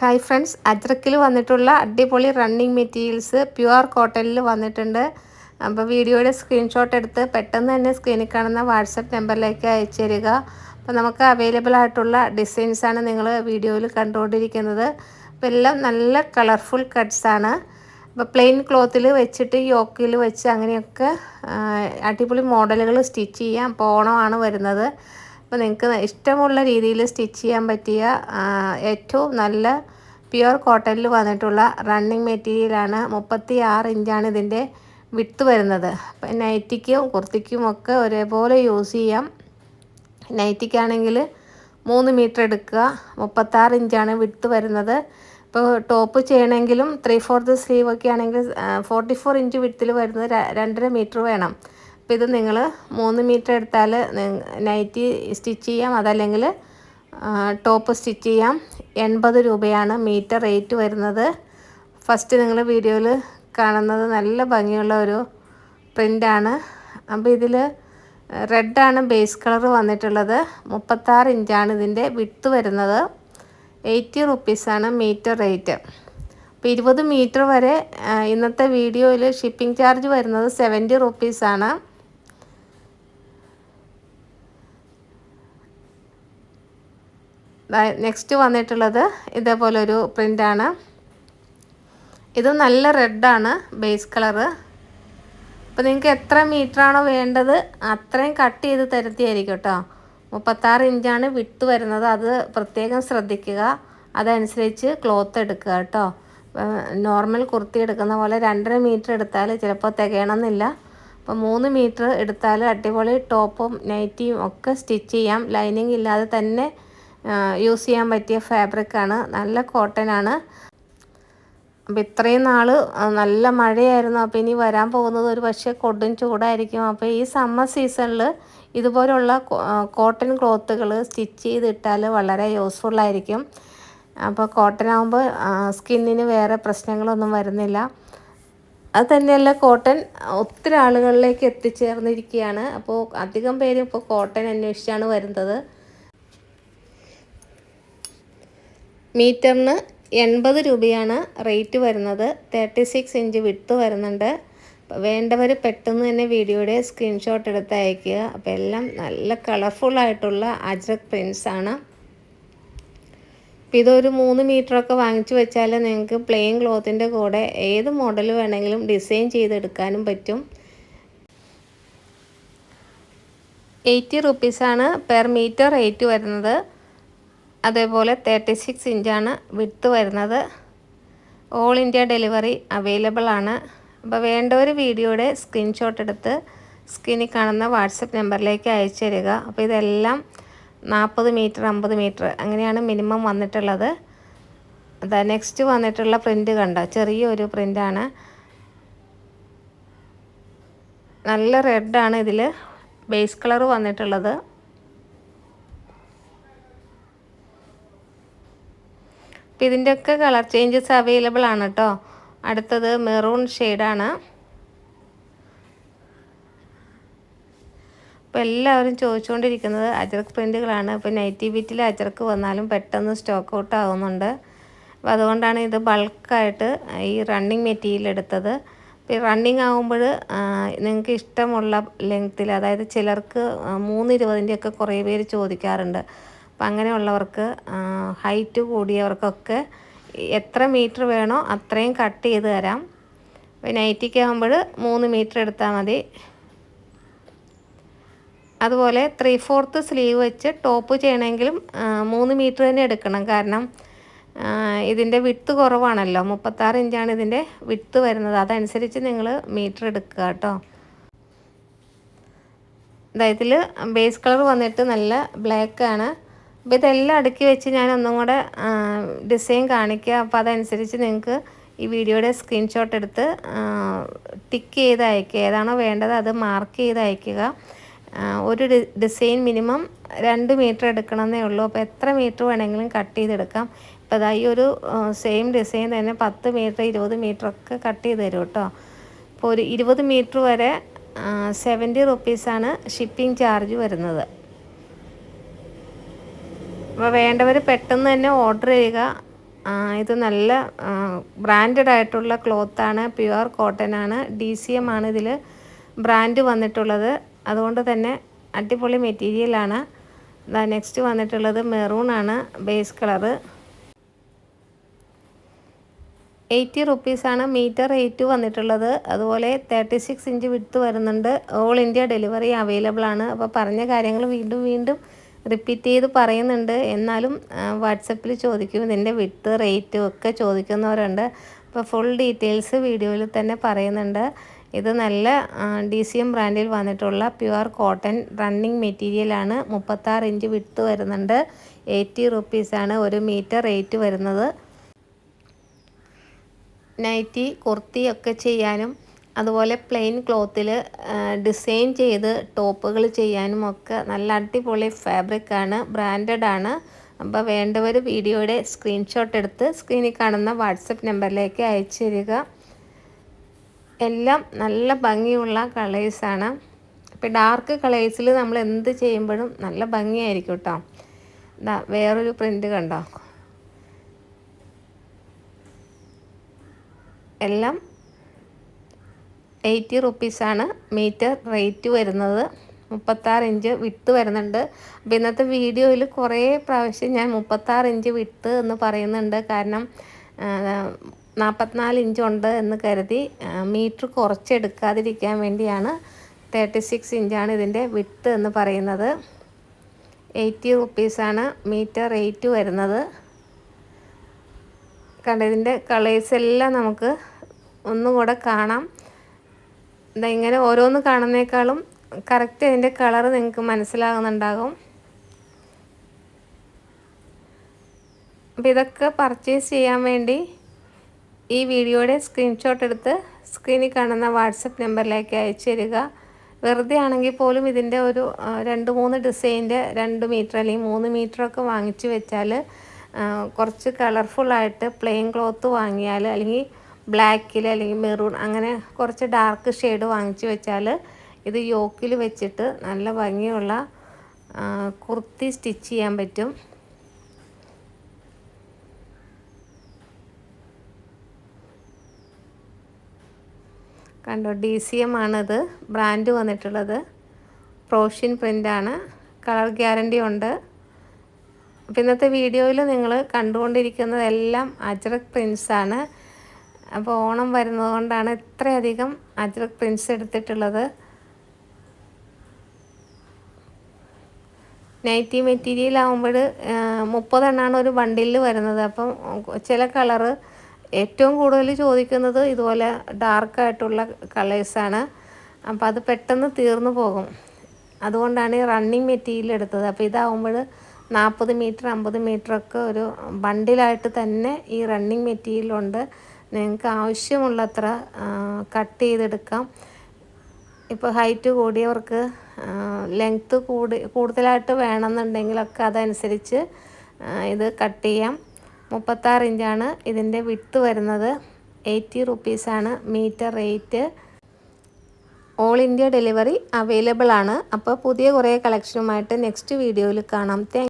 Hi friends അജ്രക്കിൽ വന്നിട്ടുള്ള അടിപൊളി running materials pure കോട്ടണിൽ വന്നിട്ടുണ്ട്. അപ്പോൾ വീഡിയോയുടെ സ്ക്രീൻഷോട്ട് എടുത്ത് പെട്ടെന്ന് തന്നെ സ്ക്രീനിൽ കാണുന്ന വാട്സപ്പ് നമ്പറിലേക്ക് അയച്ചു തരിക അപ്പോൾ നമുക്ക് അവൈലബിൾ ആയിട്ടുള്ള ഡിസൈൻസാണ് നിങ്ങൾ വീഡിയോയിൽ കണ്ടുകൊണ്ടിരിക്കുന്നത്. അപ്പോൾ എല്ലാം നല്ല കളർഫുൾ കട്ട്സാണ് അപ്പോൾ പ്ലെയിൻ ക്ലോത്തിൽ വെച്ചിട്ട് യോക്കിൽ വെച്ച് അങ്ങനെയൊക്കെ അടിപൊളി മോഡലുകൾ സ്റ്റിച്ച് ചെയ്യാം. അപ്പോൾ ഓണമാണ് വരുന്നത്. അപ്പോൾ നിങ്ങൾക്ക് ഇഷ്ടമുള്ള രീതിയിൽ സ്റ്റിച്ച് ചെയ്യാൻ പറ്റിയ ഏറ്റവും നല്ല പ്യുവർ കോട്ടണിൽ വന്നിട്ടുള്ള റണ്ണിങ് മെറ്റീരിയലാണ് മുപ്പത്തി ആറ് ഇഞ്ചാണ് ഇതിന്റെ വിത്ത് വരുന്നത്. അപ്പം നൈറ്റിക്കും കുർത്തിക്കും ഒക്കെ ഒരേപോലെ യൂസ് ചെയ്യാം. നൈറ്റിക്കാണെങ്കിൽ മൂന്ന് മീറ്റർ എടുക്കുക മുപ്പത്താറ് ഇഞ്ചാണ് വിത്ത് വരുന്നത്. ഇപ്പോൾ ടോപ്പ് ചെയ്യണമെങ്കിലും ത്രീ ഫോർത്ത് സ്ലീവ് ഒക്കെ ആണെങ്കിൽ ഫോർട്ടി ഫോർ ഇഞ്ച് വിത്തിൽ വരുന്നത് രണ്ടര മീറ്റർ വേണം. അപ്പോൾ ഇത് നിങ്ങൾ മൂന്ന് മീറ്റർ എടുത്താൽ നൈറ്റി സ്റ്റിച്ച് ചെയ്യാം. അതല്ലെങ്കിൽ ടോപ്പ് സ്റ്റിച്ച് ചെയ്യാം. എൺപത് രൂപയാണ് മീറ്റർ റേറ്റ് വരുന്നത്. ഫസ്റ്റ് നിങ്ങൾ വീഡിയോയിൽ കാണുന്നത് നല്ല ഭംഗിയുള്ള ഒരു പ്രിന്റാണ് അപ്പോൾ ഇതിൽ റെഡാണ് ബേസ് കളർ വന്നിട്ടുള്ളത്. മുപ്പത്താറ് ഇഞ്ചാണ് ഇതിന്റെ വിട്ട് വരുന്നത്. എയ്റ്റി റുപ്പീസാണ് മീറ്റർ റേറ്റ്. അപ്പോൾ ഇരുപത് മീറ്റർ വരെ ഇന്നത്തെ വീഡിയോയിൽ ഷിപ്പിംഗ് ചാർജ് വരുന്നത് സെവന്റി റുപ്പീസാണ് നെക്സ്റ്റ് വന്നിട്ടുള്ളത് ഇതേപോലെ ഒരു പ്രിന്റാണ് ഇത് നല്ല റെഡാണ് ബേസ് കളറ് അപ്പോൾ നിങ്ങൾക്ക് എത്ര മീറ്ററാണോ വേണ്ടത് അത്രയും കട്ട് ചെയ്ത് തരുത്തിയായിരിക്കും കേട്ടോ മുപ്പത്താറ് ഇഞ്ചാണ് വിട്ട് വരുന്നത്. അത് പ്രത്യേകം ശ്രദ്ധിക്കുക. അതനുസരിച്ച് ക്ലോത്ത് എടുക്കുക കേട്ടോ നോർമൽ കുർത്തി എടുക്കുന്ന പോലെ രണ്ടര മീറ്റർ എടുത്താൽ ചിലപ്പോൾ തികയണമെന്നില്ല. അപ്പോൾ മൂന്ന് മീറ്റർ എടുത്താൽ അടിപൊളി ടോപ്പും നൈറ്റിയും ഒക്കെ സ്റ്റിച്ച് ചെയ്യാം. ലൈനിങ് ഇല്ലാതെ തന്നെ യൂസ് ചെയ്യാൻ പറ്റിയ ഫാബ്രിക്കാണ് നല്ല കോട്ടൺ ആണ്. അപ്പോൾ ഇത്രയും നാൾ നല്ല മഴയായിരുന്നു. അപ്പോൾ ഇനി വരാൻ പോകുന്നത് ഒരു പക്ഷേ കൊടും ചൂടായിരിക്കും. അപ്പോൾ ഈ സമ്മർ സീസണിൽ ഇതുപോലുള്ള കോട്ടൺ ക്ലോത്തുകൾ സ്റ്റിച്ച് ചെയ്തിട്ടാൽ വളരെ യൂസ്ഫുള്ളായിരിക്കും അപ്പോൾ കോട്ടൺ ആകുമ്പോൾ സ്കിന്നിന് വേറെ പ്രശ്നങ്ങളൊന്നും വരുന്നില്ല. അത് തന്നെയല്ല കോട്ടൺ ഒത്തിരി ആളുകളിലേക്ക് എത്തിച്ചേർന്നിരിക്കുകയാണ്. അപ്പോൾ അധികം പേരും ഇപ്പോൾ കോട്ടൺ അന്വേഷിച്ചാണ് വരുന്നത്. മീറ്ററിന് എൺപത് രൂപയാണ് റേറ്റ് വരുന്നത്. തേർട്ടി സിക്സ് ഇഞ്ച് വിട്ട് വരുന്നുണ്ട് വേണ്ടവർ പെട്ടെന്ന് തന്നെ വീഡിയോയുടെ സ്ക്രീൻഷോട്ട് എടുത്ത് അയക്കുക അപ്പോൾ എല്ലാം നല്ല കളർഫുള്ളായിട്ടുള്ള അജ്രക് പ്രിൻസ് ആണ്. അപ്പോൾ ഇതൊരു മൂന്ന് മീറ്ററൊക്കെ വാങ്ങിച്ചു വെച്ചാൽ നിങ്ങൾക്ക് പ്ലെയിൻ ക്ലോത്തിന്റെ കൂടെ ഏത് മോഡൽ വേണമെങ്കിലും ഡിസൈൻ ചെയ്തെടുക്കാനും പറ്റും. എയ്റ്റി റുപ്പീസാണ് പെർ മീറ്റർ റേറ്റ് വരുന്നത്. അതേപോലെ തേർട്ടി സിക്സ് ഇഞ്ചാണ് വിട്ട് വരുന്നത്. ഓൾ ഇന്ത്യ ഡെലിവറി അവൈലബിൾ ആണ്. അപ്പോൾ വേണ്ട ഒരു വീഡിയോയുടെ സ്ക്രീൻഷോട്ട് എടുത്ത് സ്ക്രീനിൽ കാണുന്ന വാട്സപ്പ് നമ്പറിലേക്ക് അയച്ചു തരിക. അപ്പോൾ ഇതെല്ലാം നാൽപ്പത് മീറ്റർ അമ്പത് മീറ്റർ അങ്ങനെയാണ് മിനിമം വന്നിട്ടുള്ളത്. അതാ നെക്സ്റ്റ് വന്നിട്ടുള്ള പ്രിന്റ് കണ്ടോ? ചെറിയൊരു പ്രിന്റാണ് നല്ല റെഡാണ് ഇതിൽ ബേസ് കളർ വന്നിട്ടുള്ളത്. അപ്പം ഇതിന്റെയൊക്കെ കളർ ചേഞ്ചസ് അവൈലബിൾ ആണ് കേട്ടോ അടുത്തത് മെറൂൺ ഷെയ്ഡാണ്. അപ്പോൾ എല്ലാവരും ചോദിച്ചുകൊണ്ടിരിക്കുന്നത് അജർക്ക് പ്രിന്റുകളാണ് അപ്പോൾ നൈറ്റി ബിറ്റിൽ അജർക്ക് വന്നാലും പെട്ടെന്ന് സ്റ്റോക്ക് ഔട്ട് ആവുന്നുണ്ട്. അപ്പോൾ അതുകൊണ്ടാണ് ഇത് ബൾക്കായിട്ട് ഈ റണ്ണിങ് മെറ്റീരിയൽ എടുത്തത്. അപ്പോൾ റണ്ണിങ് ആകുമ്പോൾ നിങ്ങൾക്ക് ഇഷ്ടമുള്ള ലെങ്ത്തിൽ അതായത് ചിലർക്ക് മൂന്ന് ഇരുപതിന്റെയൊക്കെ കുറേ പേര് ചോദിക്കാറുണ്ട്. അപ്പം അങ്ങനെയുള്ളവർക്ക് ഹൈറ്റ് കൂടിയവർക്കൊക്കെ എത്ര മീറ്റർ വേണോ അത്രയും കട്ട് ചെയ്ത് തരാം. അപ്പോൾ നൈറ്റിക്ക് ആകുമ്പോൾ മൂന്ന് മീറ്റർ എടുത്താൽ മതി. അതുപോലെ ത്രീ ഫോർത്ത് സ്ലീവ് വെച്ച് ടോപ്പ് ചെയ്യണമെങ്കിലും മൂന്ന് മീറ്റർ തന്നെ എടുക്കണം. കാരണം ഇതിന്റെ വിട്ത് കുറവാണല്ലോ. മുപ്പത്താറ് ഇഞ്ചാണ് ഇതിന്റെ വിട്ത് വരുന്നത്. അതനുസരിച്ച് നിങ്ങൾ മീറ്റർ എടുക്കുക കേട്ടോ. അതായത് ബേസ് കളർ വന്നിട്ട് നല്ല ബ്ലാക്ക് ആണ്. അപ്പോൾ ഇതെല്ലാം അടുക്കി വെച്ച് ഞാൻ ഒന്നും കൂടെ ഡിസൈൻ കാണിക്കുക അപ്പോൾ അതനുസരിച്ച് നിങ്ങൾക്ക് ഈ വീഡിയോയുടെ സ്ക്രീൻഷോട്ട് എടുത്ത് ടിക്ക് ചെയ്ത് അയക്കുക ഏതാണോ വേണ്ടത് അത് മാർക്ക് ചെയ്ത് അയക്കുക ഒരു ഡിസൈൻ മിനിമം രണ്ട് മീറ്റർ എടുക്കണമെന്നേ ഉള്ളൂ. അപ്പോൾ എത്ര മീറ്റർ വേണമെങ്കിലും കട്ട് ചെയ്തെടുക്കാം. ഇപ്പോൾ അതാ ഈ ഒരു സെയിം ഡിസൈൻ തന്നെ പത്ത് മീറ്റർ ഇരുപത് മീറ്റർ ഒക്കെ കട്ട് ചെയ്ത് തരും കേട്ടോ ഇപ്പോൾ ഒരു ഇരുപത് മീറ്റർ വരെ സെവന്റി റുപ്പീസാണ് ഷിപ്പിംഗ് ചാർജ് വരുന്നത്. അപ്പോൾ വേണ്ടവർ പെട്ടെന്ന് തന്നെ ഓർഡർ ചെയ്യുക. ഇത് നല്ല ബ്രാൻഡഡ് ആയിട്ടുള്ള ക്ലോത്താണ് പ്യുവർ കോട്ടൺ ആണ് ഡി സി എം ആണ് ഇതിൽ ബ്രാൻഡ് വന്നിട്ടുള്ളത്. അതുകൊണ്ട് തന്നെ അടിപൊളി മെറ്റീരിയലാണ് നെക്സ്റ്റ് വന്നിട്ടുള്ളത് മെറൂൺ ആണ് ബേസ് കളറ് എയ്റ്റി റുപ്പീസാണ് മീറ്റർ റേറ്റ് വന്നിട്ടുള്ളത്. അതുപോലെ തേർട്ടി സിക്സ് ഇഞ്ച് വിട്ട് വരുന്നുണ്ട്. ഓൾ ഇന്ത്യ ഡെലിവറി അവൈലബിൾ ആണ്. അപ്പോൾ പറഞ്ഞ കാര്യങ്ങൾ വീണ്ടും വീണ്ടും റിപ്പീറ്റ് ചെയ്ത് പറയുന്നുണ്ട്. എന്നാലും വാട്സപ്പിൽ ചോദിക്കും ഇതിന്റെ വിട്ട് റേറ്റും ഒക്കെ ചോദിക്കുന്നവരുണ്ട്. അപ്പോൾ ഫുൾ ഡീറ്റെയിൽസ് വീഡിയോയിൽ തന്നെ പറയുന്നുണ്ട്. ഇത് നല്ല ഡി സി എം ബ്രാൻഡിൽ വന്നിട്ടുള്ള പ്യുവർ കോട്ടൺ റണ്ണിങ് മെറ്റീരിയലാണ് മുപ്പത്താറ് ഇഞ്ച് വിട്ട് വരുന്നുണ്ട്. എയ്റ്റി റുപ്പീസാണ് ഒരു മീറ്റർ റേറ്റ് വരുന്നത്. നൈറ്റി കുർത്തി ഒക്കെ ചെയ്യാനും അതുപോലെ പ്ലെയിൻ ക്ലോത്തിൽ ഡിസൈൻ ചെയ്ത് ടോപ്പുകൾ ചെയ്യാനും ഒക്കെ നല്ല അടിപൊളി ഫാബ്രിക്കാണ് ആണ് അപ്പോൾ വേണ്ടവർ വീഡിയോയുടെ സ്ക്രീൻഷോട്ട് എടുത്ത് സ്ക്രീനിൽ കാണുന്ന വാട്സപ്പ് നമ്പറിലേക്ക് അയച്ചു തരിക എല്ലാം നല്ല ഭംഗിയുള്ള കളേഴ്സാണ് ഇപ്പോൾ ഡാർക്ക് കളേഴ്സിൽ നമ്മൾ എന്ത് ചെയ്യുമ്പോഴും നല്ല ഭംഗിയായിരിക്കും കേട്ടോ ഇതാ വേറൊരു പ്രിന്റ് കണ്ടോ? എല്ലാം എയ്റ്റി റുപ്പീസാണ് മീറ്റർ റേറ്റ് വരുന്നത്. മുപ്പത്താറ് ഇഞ്ച് വിട്ട് വരുന്നുണ്ട്. അപ്പോൾ ഇന്നത്തെ വീഡിയോയിൽ കുറേ പ്രാവശ്യം ഞാൻ മുപ്പത്താറ് ഇഞ്ച് വിട്ട് എന്ന് പറയുന്നുണ്ട്. കാരണം നാൽപ്പത്തിനാല് ഇഞ്ച് ഉണ്ട് എന്ന് കരുതി മീറ്റർ കുറച്ചെടുക്കാതിരിക്കാൻ വേണ്ടിയാണ് തേർട്ടി സിക്സ് ഇഞ്ചാണ് ഇതിന്റെ വിട്ട് എന്ന് പറയുന്നത്. എയ്റ്റി റുപ്പീസാണ് മീറ്റർ റേറ്റ് വരുന്നത്. കണ്ടതിന്റെ കളേഴ്സ് എല്ലാം നമുക്ക് ഒന്നുകൂടെ കാണാം. ഇങ്ങനെ ഓരോന്ന് കാണുന്നേക്കാളും കറക്റ്റ് അതിന്റെ കളർ നിങ്ങൾക്ക് മനസ്സിലാകുന്നുണ്ടാകും. അപ്പോൾ ഇതൊക്കെ പർച്ചേസ് ചെയ്യാൻ വേണ്ടി ഈ വീഡിയോയുടെ സ്ക്രീൻഷോട്ട് എടുത്ത് സ്ക്രീനിൽ കാണുന്ന വാട്സപ്പ് നമ്പറിലേക്ക് അയച്ചു തരിക. വെറുതെ ആണെങ്കിൽ പോലും ഇതിന്റെ ഒരു രണ്ട് മൂന്ന് ഡിസൈന്റെ രണ്ട് മീറ്റർ അല്ലെങ്കിൽ മൂന്ന് മീറ്ററൊക്കെ വാങ്ങിച്ചു വെച്ചാൽ കുറച്ച് കളർഫുള്ളായിട്ട് പ്ലെയിൻ ക്ലോത്ത് വാങ്ങിയാൽ അല്ലെങ്കിൽ ബ്ലാക്കിൽ അല്ലെങ്കിൽ മെറൂൺ അങ്ങനെ കുറച്ച് ഡാർക്ക് ഷെയ്ഡ് വാങ്ങിച്ചു വെച്ചാൽ ഇത് യോക്കിൽ വെച്ചിട്ട് നല്ല ഭംഗിയുള്ള കുർത്തി സ്റ്റിച്ച് ചെയ്യാൻ പറ്റും. കണ്ടോ ഡി സി എം ആണിത്. ബ്രാൻഡ് വന്നിട്ടുള്ളത്. പ്രോഷ്യൻ പ്രിന്റാണ് കളർ ഗ്യാരണ്ടി ഉണ്ട്. അപ്പോൾ ഇന്നത്തെ വീഡിയോയിൽ നിങ്ങൾ കണ്ടുകൊണ്ടിരിക്കുന്നതെല്ലാം അജ്രക് പ്രിൻസാണ് അപ്പോൾ ഓണം വരുന്നത് കൊണ്ടാണ് ഇത്രയധികം അജ്രക് പ്രിൻസ് എടുത്തിട്ടുള്ളത്. നൈറ്റി മെറ്റീരിയൽ ആകുമ്പോൾ മുപ്പതെണ്ണമാണ് ഒരു ബണ്ടിലിൽ വരുന്നത്. അപ്പം ചില കളറ് ഏറ്റവും കൂടുതൽ ചോദിക്കുന്നത് ഇതുപോലെ ഡാർക്കായിട്ടുള്ള കളേഴ്സാണ് അപ്പം അത് പെട്ടെന്ന് തീർന്നു പോകും. അതുകൊണ്ടാണ് ഈ റണ്ണിങ് മെറ്റീരിയൽ എടുത്തത്. അപ്പോൾ ഇതാവുമ്പോൾ നാൽപ്പത് മീറ്റർ അമ്പത് മീറ്ററൊക്കെ ഒരു ബണ്ടിലായിട്ട് തന്നെ ഈ റണ്ണിങ് മെറ്റീരിയലുണ്ട് നിങ്ങൾക്ക് ആവശ്യമുള്ളത്ര കട്ട് ചെയ്തെടുക്കാം. ഇപ്പോൾ ഹൈറ്റ് കൂടിയവർക്ക് ലെങ്ത്ത് കൂടി കൂടുതലായിട്ട് വേണമെന്നുണ്ടെങ്കിലൊക്കെ അതനുസരിച്ച് ഇത് കട്ട് ചെയ്യാം. മുപ്പത്താറ് ഇഞ്ചാണ് ഇതിന്റെ വിട്ട് വരുന്നത്. എയ്റ്റി റുപ്പീസാണ് metre rate all India delivery available ആണ്. അപ്പോൾ പുതിയ കുറേ കളക്ഷനുമായിട്ട് നെക്സ്റ്റ് വീഡിയോയിൽ കാണാം. താങ്ക്